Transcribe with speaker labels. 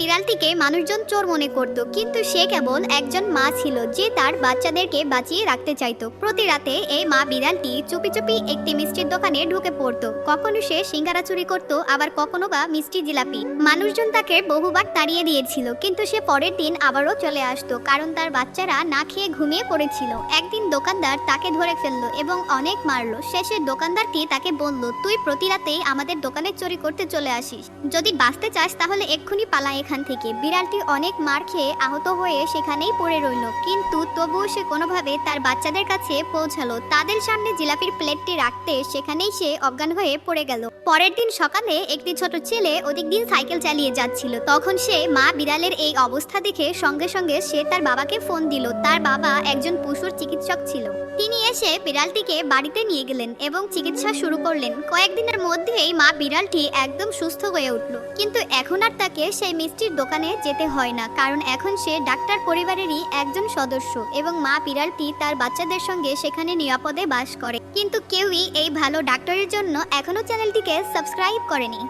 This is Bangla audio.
Speaker 1: বিড়ালটিকে মানুষজন চোর মনে করত, কিন্তু সে কেবল একজন মা ছিল যে তার বাচ্চাদেরকে বাঁচিয়ে রাখতে চাইতো। প্রতি রাতে এই মা বিড়ালটি চুপি চুপি একটি মিষ্টির দোকানে ঢুকে পড়তো। কখনো সে সিঙ্গারা চুরি করত, আবার কখনো বা মিষ্টি জিলাপি। মানুষজন তাকে বহুবার তাড়িয়ে দিয়েছিল, কিন্তু সে পরের দিন আবারও চলে আসতো, কারণ তার বাচ্চারা না খেয়ে ঘুমিয়ে পড়েছিল। একদিন দোকানদার তাকে ধরে ফেলল এবং অনেক মারলো। শেষে দোকানদারটি তাকে বলল, তুই প্রতি রাতেই আমাদের দোকানে চুরি করতে চলে আসিস। যদি বাঁচতে চাস তাহলে এক্ষুনি পালা এখান থেকে। বিড়ালটি অনেক মার খেয়ে আহত হয়ে সেখানেই পড়ে রইল। কিন্তু তবুও সে কোনোভাবে তার বাচ্চাদের কাছে পৌঁছালো। তাদের সামনে জিলাপির প্লেটটি রাখতে সেখানেই সে অজ্ঞান হয়ে পড়ে গেল। পরের দিন সকালে একটি ছোট ছেলে ওদিক দিন সাইকেল চালিয়ে যাচ্ছিল। তখন সে মা বিড়ালের এই অবস্থা দেখে সঙ্গে সঙ্গে সে তার বাবাকে ফোন দিল। তার বাবা একজন পশুর চিকিৎসক ছিল। তিনি এসে বিড়ালটিকে বাড়িতে নিয়ে গেলেন এবং চিকিৎসা শুরু করলেন। কয়েকদিনের মধ্যেই মা বিড়ালটি একদম সুস্থ হয়ে উঠল। কিন্তু এখন আর তাকে সেই মিষ্টির দোকানে যেতে হয় না, কারণ এখন সে ডাক্তার পরিবারেরই একজন সদস্য এবং মা বিড়ালটি তার বাচ্চাদের সঙ্গে সেখানে নিরাপদে বাস করে। কিন্তু কেউই এই ভালো ডাক্তারের জন্য এখনও চ্যানেলটিকে সাবস্ক্রাইব করেনি।